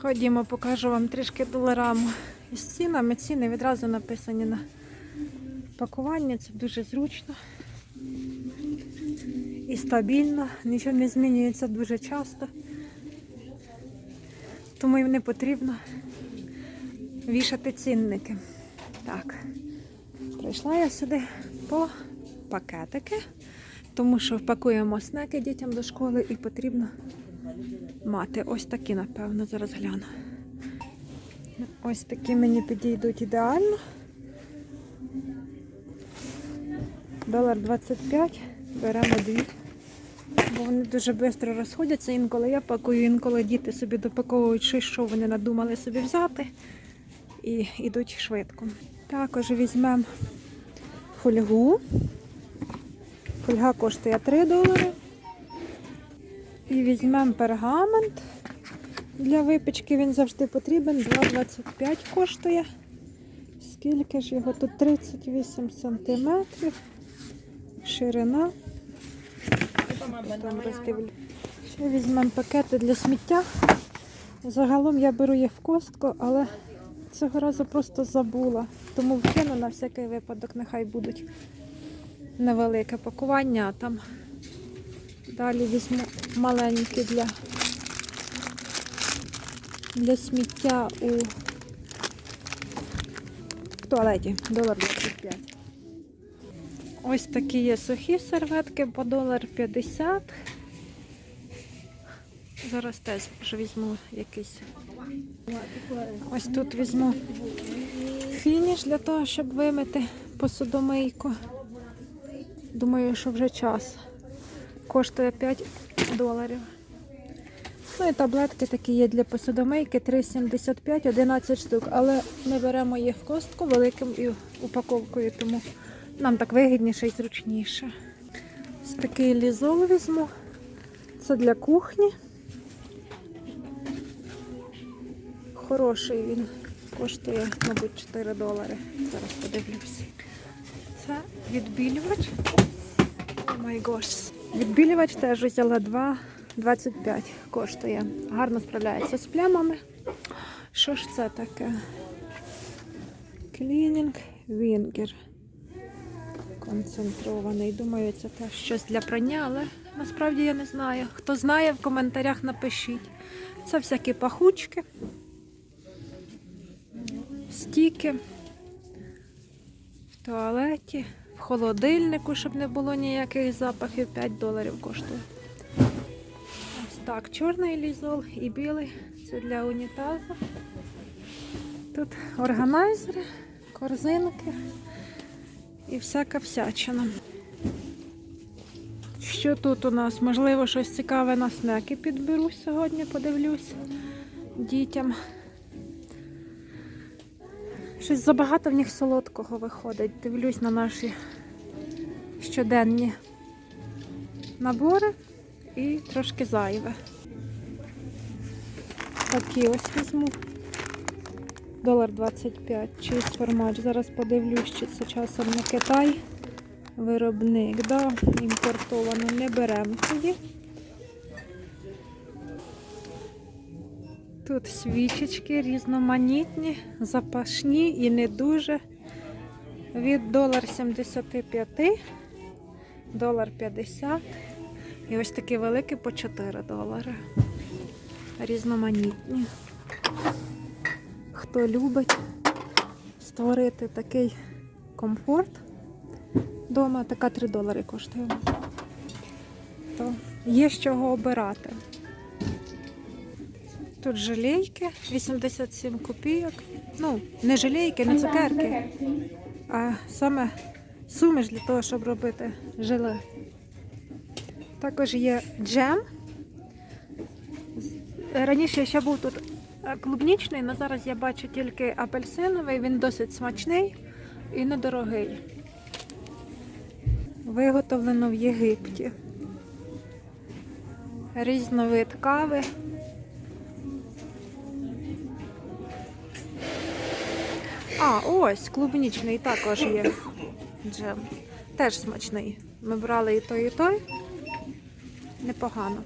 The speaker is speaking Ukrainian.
Ходімо, покажу вам трішки долараму із цінами. Ціни відразу написані на пакуванні. Це дуже зручно і стабільно. Нічого не змінюється дуже часто. Тому і не потрібно вішати цінники. Так, прийшла я сюди по пакетики, тому що пакуємо снеки дітям до школи і потрібно мати. Ось такі, напевно, зараз гляну. Ось такі мені підійдуть ідеально. Долар 25, беремо дві. Бо вони дуже швидко розходяться. Інколи я пакую, інколи діти собі допаковують щось, що вони надумали собі взяти. І йдуть швидко. Також візьмемо фольгу. Фольга коштує 3 долари. І візьмемо пергамент. Для випічки він завжди потрібен. 2,25 коштує. Скільки ж його? Тут 38 сантиметрів. Ширина. Там. Ще візьмемо пакети для сміття. Загалом я беру їх в костку, але цього разу просто забула. Тому вкину на всякий випадок, нехай будуть невелике пакування, а там далі візьму маленькі для, для сміття у туалеті. Долар 25. Ось такі є сухі серветки по долар 50. Зараз теж візьму якийсь. Ось тут візьму фініш для того, щоб вимити посудомийку. Думаю, що вже час. Коштує 5 доларів. Ну і таблетки такі є для посудомийки 3,75, 11 штук. Але ми беремо їх в костку великим і упаковкою, тому нам так вигідніше і зручніше. Ось такий лізол візьму. Це для кухні. Хороший він коштує, мабуть, 4 долари. Зараз подивлюсь. Це відбілювач. О май гош. Відбілювач теж взяла 2,25 коштує. Гарно справляється з плямами. Що ж це таке? Клінінг Вінгер. Концентрований. Думаю, це теж щось для прання, але насправді я не знаю. Хто знає, в коментарях напишіть. Це всякі пахучки, стіки в туалеті, холодильнику, щоб не було ніяких запахів, 5 доларів коштує. Ось так, чорний лізол і білий. Це для унітазу. Тут органайзери, корзинки і всяка всячина. Що тут у нас? Можливо, щось цікаве на снеки підберу сьогодні, подивлюсь дітям. Щось забагато в них солодкого виходить. Дивлюсь на наші щоденні набори і трошки зайве. Такі ось візьму. Долар 25 чийсь формач. Зараз подивлюсь, чи це часом не Китай. Виробник, да, імпортовано не беремо тоді. Тут свічечки різноманітні, запашні і не дуже. Від долар 75, долар 50. І ось такі великі по 4 долари. Різноманітні. Хто любить створити такий комфорт вдома, така 3 долари коштує. То є з чого обирати. Тут жалейки 87 копійок. Ну, не жалейки, не цукерки, а саме суміш для того, щоб робити желе. Також є джем. Раніше ще був тут е, клубнічний, але зараз я бачу тільки апельсиновий, він досить смачний і недорогий. Виготовлено в Єгипті. Різновид кави. А, ось клубнічний також є джем. Теж смачний. Ми брали і той, і той. Непогано.